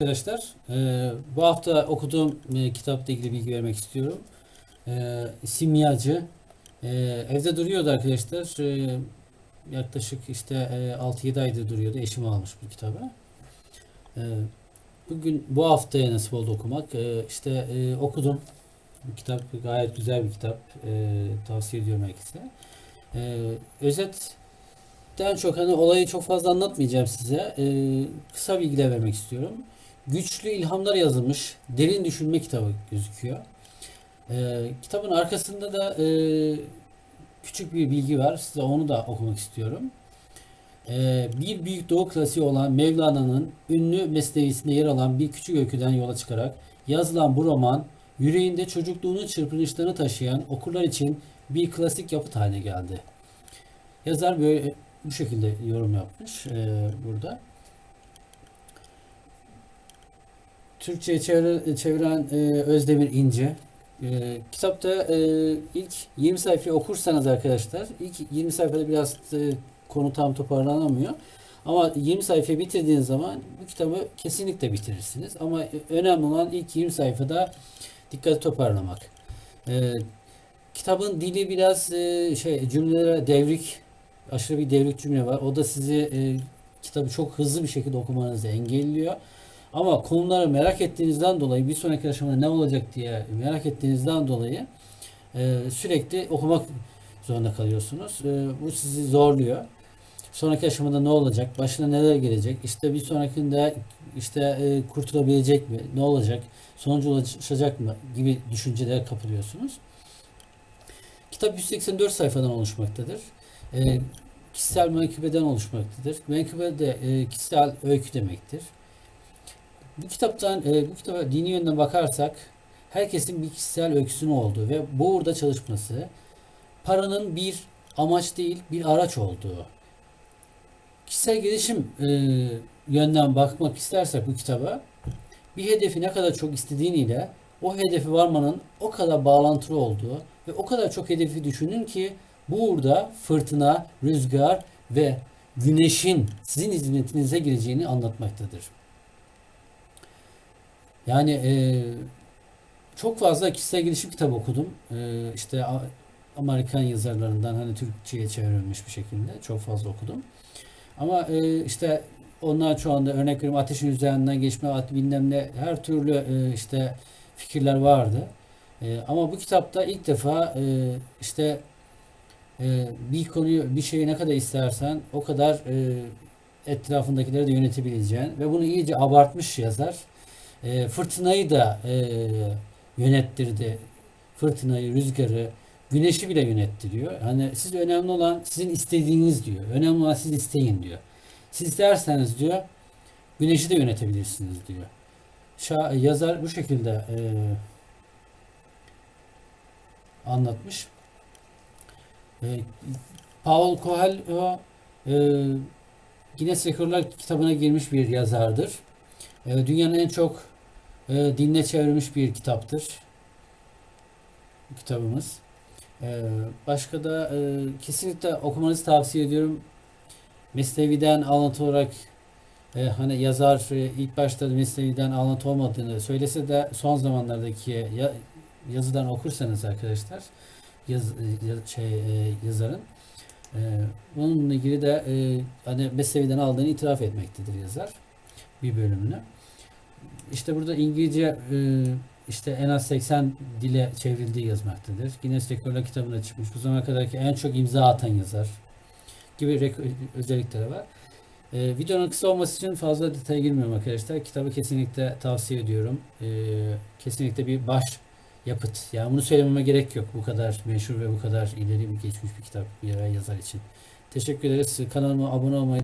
Arkadaşlar, e, bu hafta okuduğum e, kitapla ilgili bilgi vermek istiyorum. E, Simyacı. E, evde duruyordu arkadaşlar. Yaklaşık işte e, 6-7 aydır duruyordu. Eşim almış bu kitabı. Bugün bu haftaya nasip oldu okumak. E, işte e, okudum. Bu kitap gayet güzel bir kitap. Tavsiye ediyorum herkese. E, özetten çok hani olayı çok fazla anlatmayacağım size. E, kısa bilgiler vermek istiyorum güçlü ilhamlar yazılmış derin düşünme kitabı gözüküyor. Ee, kitabın arkasında da e, küçük bir bilgi var. Size onu da okumak istiyorum. Ee, bir büyük doğu klasiği olan Mevlana'nın ünlü mesnevisinde yer alan bir küçük öyküden yola çıkarak yazılan bu roman yüreğinde çocukluğunun çırpınışlarını taşıyan okurlar için bir klasik yapıt haline geldi. Yazar böyle bu şekilde yorum yapmış e, burada. Türkçe'ye çevir, çeviren e, Özdemir İnce. E, kitapta e, ilk 20 sayfayı okursanız arkadaşlar, ilk 20 sayfada biraz e, konu tam toparlanamıyor. Ama 20 sayfayı bitirdiğiniz zaman bu kitabı kesinlikle bitirirsiniz. Ama önemli olan ilk 20 sayfada dikkati toparlamak. E, kitabın dili biraz e, şey cümlelere devrik, aşırı bir devrik cümle var. O da sizi e, kitabı çok hızlı bir şekilde okumanızı engelliyor. Ama konuları merak ettiğinizden dolayı bir sonraki aşamada ne olacak diye merak ettiğinizden dolayı e, sürekli okumak zorunda kalıyorsunuz. E, bu sizi zorluyor. Sonraki aşamada ne olacak? Başına neler gelecek? İşte bir sonrakinde işte e, kurtulabilecek mi? Ne olacak? Sonucu ulaşacak mı? Gibi düşüncelere kapılıyorsunuz. Kitap 184 sayfadan oluşmaktadır. E, kişisel menkıbeden oluşmaktadır. Menkıbe de e, kişisel öykü demektir. Bu kitaptan, e, bu kitaba dini yönden bakarsak herkesin bir kişisel öyküsünün olduğu ve burada çalışması paranın bir amaç değil bir araç olduğu. Kişisel gelişim e, yönden bakmak istersek bu kitaba bir hedefi ne kadar çok istediğiniyle o hedefi varmanın o kadar bağlantılı olduğu ve o kadar çok hedefi düşünün ki burada fırtına, rüzgar ve güneşin sizin hizmetinize gireceğini anlatmaktadır. Yani e, çok fazla kişisel gelişim kitabı okudum. E, işte Amerikan yazarlarından hani Türkçe'ye çevrilmiş bir şekilde çok fazla okudum. Ama e, işte onlar şu anda örnek veriyorum ateşin üzerinden geçme, at bilmem ne her türlü e, işte fikirler vardı. E, ama bu kitapta ilk defa e, işte e, bir konuyu, bir şeyi ne kadar istersen o kadar e, etrafındakileri de yönetebileceğin ve bunu iyice abartmış yazar. E, fırtınayı da e, yönettirdi. Fırtınayı, rüzgarı, güneşi bile yönettiriyor. Hani siz önemli olan sizin istediğiniz diyor. Önemli olan siz isteyin diyor. Siz isterseniz diyor güneşi de yönetebilirsiniz diyor. Şa yazar bu şekilde e, anlatmış. E, Paul Coelho e, Guinness Rekorlar kitabına girmiş bir yazardır. E, dünyanın en çok e, diline çevrilmiş bir kitaptır. Kitabımız. E, başka da e, kesinlikle okumanızı tavsiye ediyorum. Mesnevi'den alıntı olarak e, hani yazar ilk başta Mesnevi'den alıntı olmadığını söylese de son zamanlardaki ya, yazıdan okursanız arkadaşlar yaz, şey yazarın e, bununla ilgili de hani Mesnevi'den aldığını itiraf etmektedir yazar bir bölümünü. İşte burada İngilizce e, işte en az 80 dile çevrildiği yazmaktadır. Guinness Rekorlar kitabına çıkmış. Bu zamana kadarki en çok imza atan yazar gibi özellikleri var. E, videonun kısa olması için fazla detaya girmiyorum arkadaşlar. Kitabı kesinlikle tavsiye ediyorum. E, kesinlikle bir baş yapıt. Yani bunu söylememe gerek yok. Bu kadar meşhur ve bu kadar ileri bir geçmiş bir kitap bir yazar için. Teşekkür ederiz. Kanalıma abone olmayı